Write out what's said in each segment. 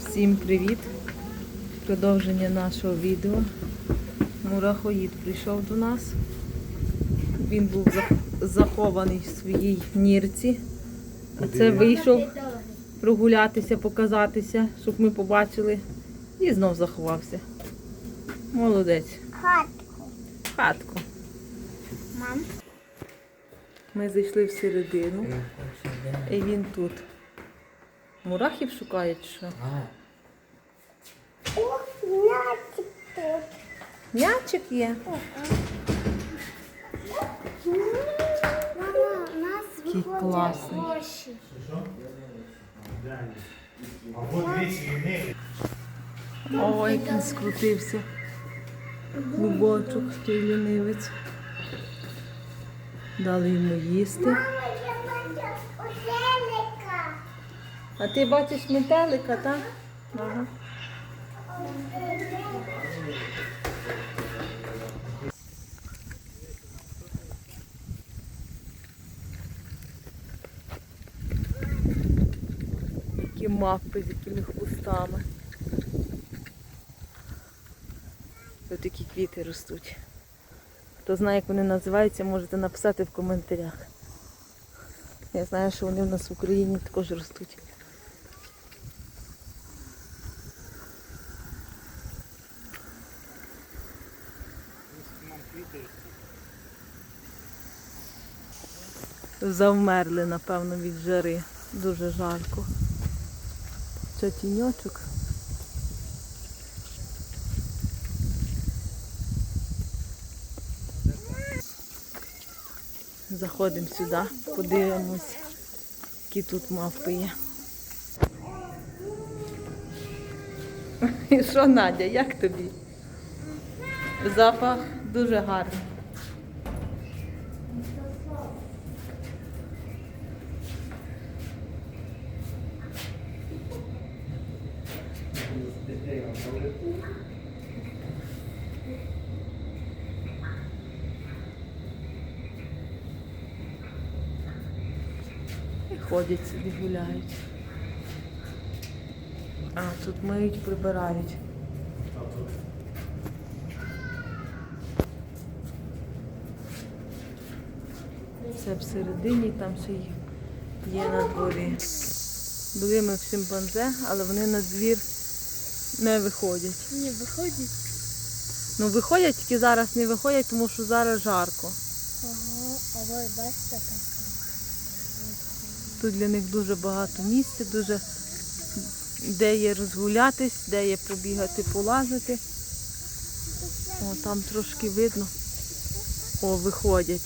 Всім привіт! Продовження нашого відео. Мурахоїд прийшов до нас. Він був захований в своїй нірці. А це вийшов прогулятися, показатися, щоб ми побачили. І знов заховався. Молодець. Хатку. Хатку. Мам. Ми зайшли всередину. І він тут. Мурахів шукає чи що? О, мячик тут. М'ячик є. Мама, у нас Який виходять класний. гроші. Або двічі ліниві. Ой, як він скрутився. Клубочок, той лінивець. Дали йому їсти. А ти бачиш метелика, так? Ага. Які мавпи з якими хвостами. Тут такі квіти ростуть. Хто знає, як вони називаються, можете написати в коментарях. Я знаю, що вони в нас в Україні також ростуть. Завмерли, напевно, від жари. Дуже жарко. Це тіньочок. Заходимо сюди, подивимось, які тут мавпи є. І що, Надя, як тобі? Запах дуже гарний. І ходять собі гуляють. А, тут миють, прибирають. Це всередині, там ще є на дворі. Були ми в шимпанзе, але вони на двір не виходять. Не виходить. Ну виходять, тільки зараз не виходять, тому що зараз жарко. Ага, а ви бачите так. Тут для них дуже багато місця, дуже де є розгулятись, де є побігати, полазити. О, там трошки видно. О, виходять.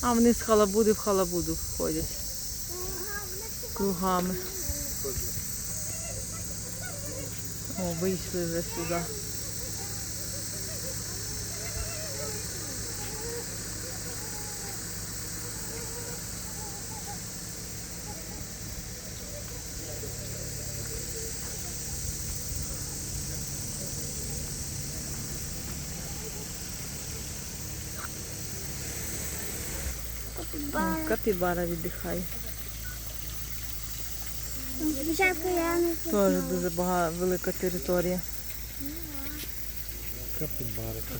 А вони з халабуди в халабуду входять. Кругами. О, вийшли вже сюди. О, Капібара віддихає. Теж дуже багато велика територія. Капібарика.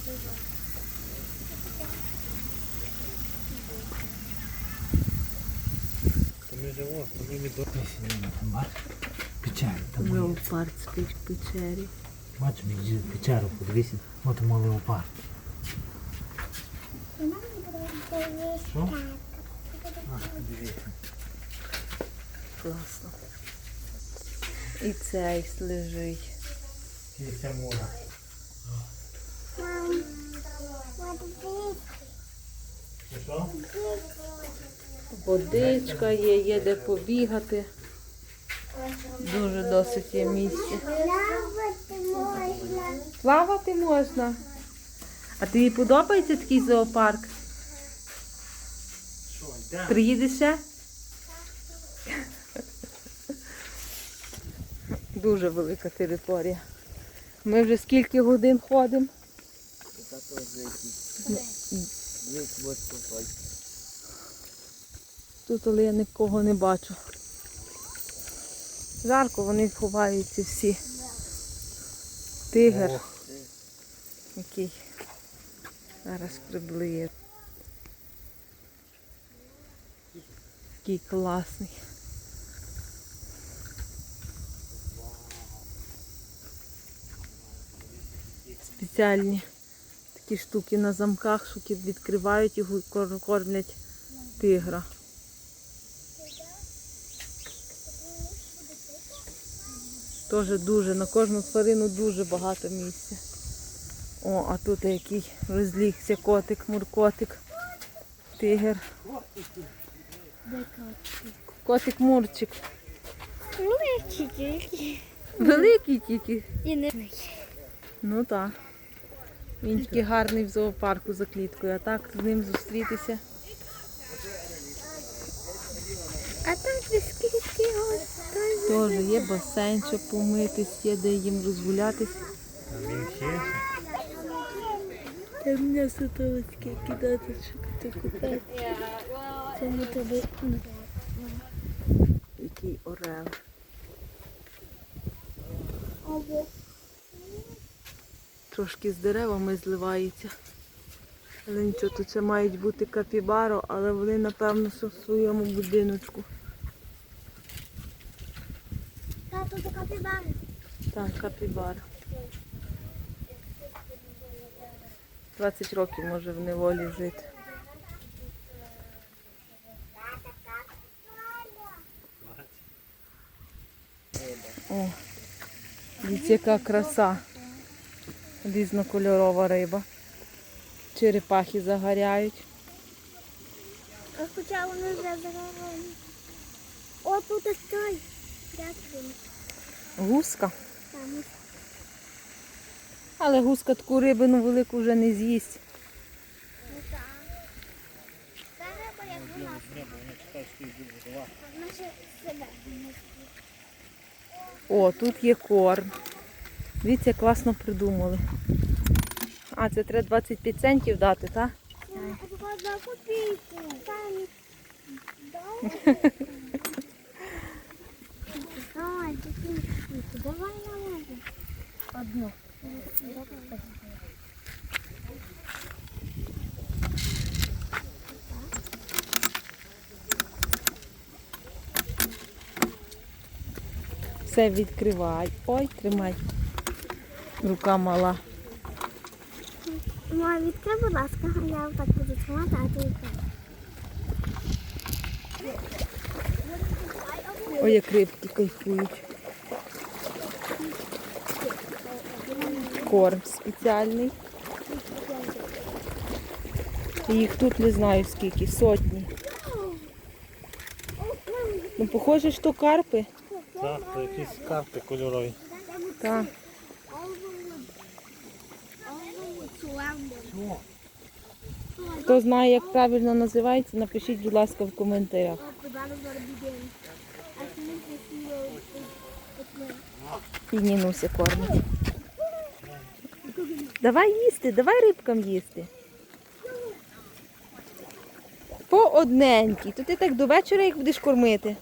То ми. Там. Леопард спить в печері. Бачимо, як жив печеру, подивися. От тому леопард. Що? Класно. І цей лежить. І ця що? Водичка є, є де побігати. Дуже досить є місця. Плавати можна. Плавати можна. А тобі подобається такий зоопарк? Приїдеш ще? Дуже велика територія. Ми вже скільки годин ходимо? Тут але я нікого не бачу. Жарко, вони ховаються всі. Тигр. Який зараз приблиє. Який класний. Спеціальні такі штуки на замках, що ті відкривають і кормлять тигра. Теж дуже, на кожну тварину дуже багато місця. О, а тут який розлігся котик, муркотик, тигр. Котик Котик Мурчик. Ну, які тільки. Великий тільки. І не Ну так. Він тільки гарний в зоопарку за кліткою, а так з ним зустрітися. А там скільки його Теж є басейн, щоб помитись, є де їм розгулятись. А він ще? Там м'ясо толочки кидати, щоб купити. Це не тобі. Який орел. Трошки з деревами зливається. Але нічого, тут це мають бути капібаро, але вони, напевно, що в своєму будиночку. Тато до капібари. Там капібара. 20 років може в неволі жити. О, дивіться, яка краса. Різнокольорова риба. Черепахи загоряють. А хоча вони вже загорали. О, тут ось той. Дякую. Гуска. Але гуска таку рибину велику вже не з'їсть. Ну так. Та риба як у нас. О, тут є корм. Дивіться, класно придумали. А, це треба 25 центів дати, так? Давай. Давай. Одну. Все відкривай. Ой, тримай. Рука мала. Ма, відкрий, будь ласка, а я отак буду тримати, а ти відкрий. Ой, як рибки кайфують. Корм спеціальний. Їх тут не знаю скільки, сотні. Ну, похоже, що карпи. Так, то якісь карти кольорові. Так. Хто знає, як правильно називається, напишіть, будь ласка, в коментарях. І Нінуся кормить. Давай їсти, давай рибкам їсти. По одненькій. То ти так до вечора їх будеш кормити.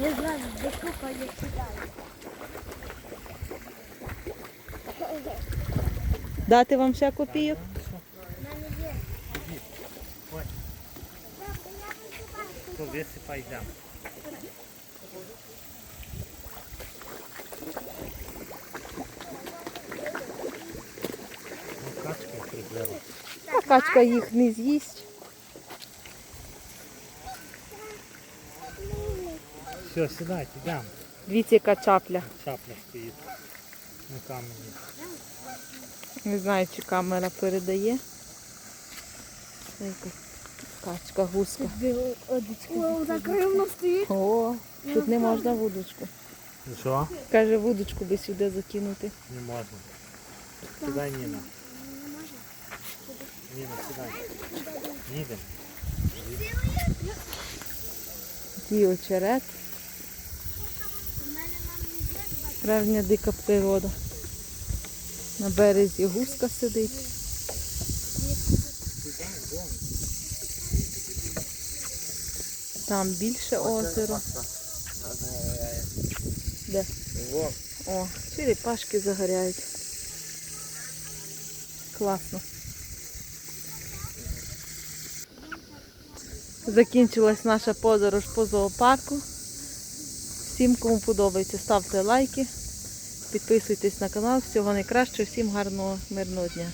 Не знаю, де купа я сідаю. Дати вам ще копійок? То висипай йдемо. Ну, качка їх не з'їсть. Все, сідайте, йдемо. Дивіться, яка чапля. Чапля стоїть на камені. Не знаю, чи камера передає. Якась качка, гуска. О, так стоїть. О, тут не можна вудочку. Ну що? Каже, вудочку би сюди закинути. Не можна. Сідай, Ніна. Ніна, сідай. Їдемо. Такий очерет. Справжня дика природа. На березі гуска сидить. Там більше озеро. Де? О, черепашки загоряють. Класно. Закінчилась наша подорож по зоопарку. Всім, кому подобається, ставте лайки, підписуйтесь на канал. Всього найкращого, всім гарного, мирного дня.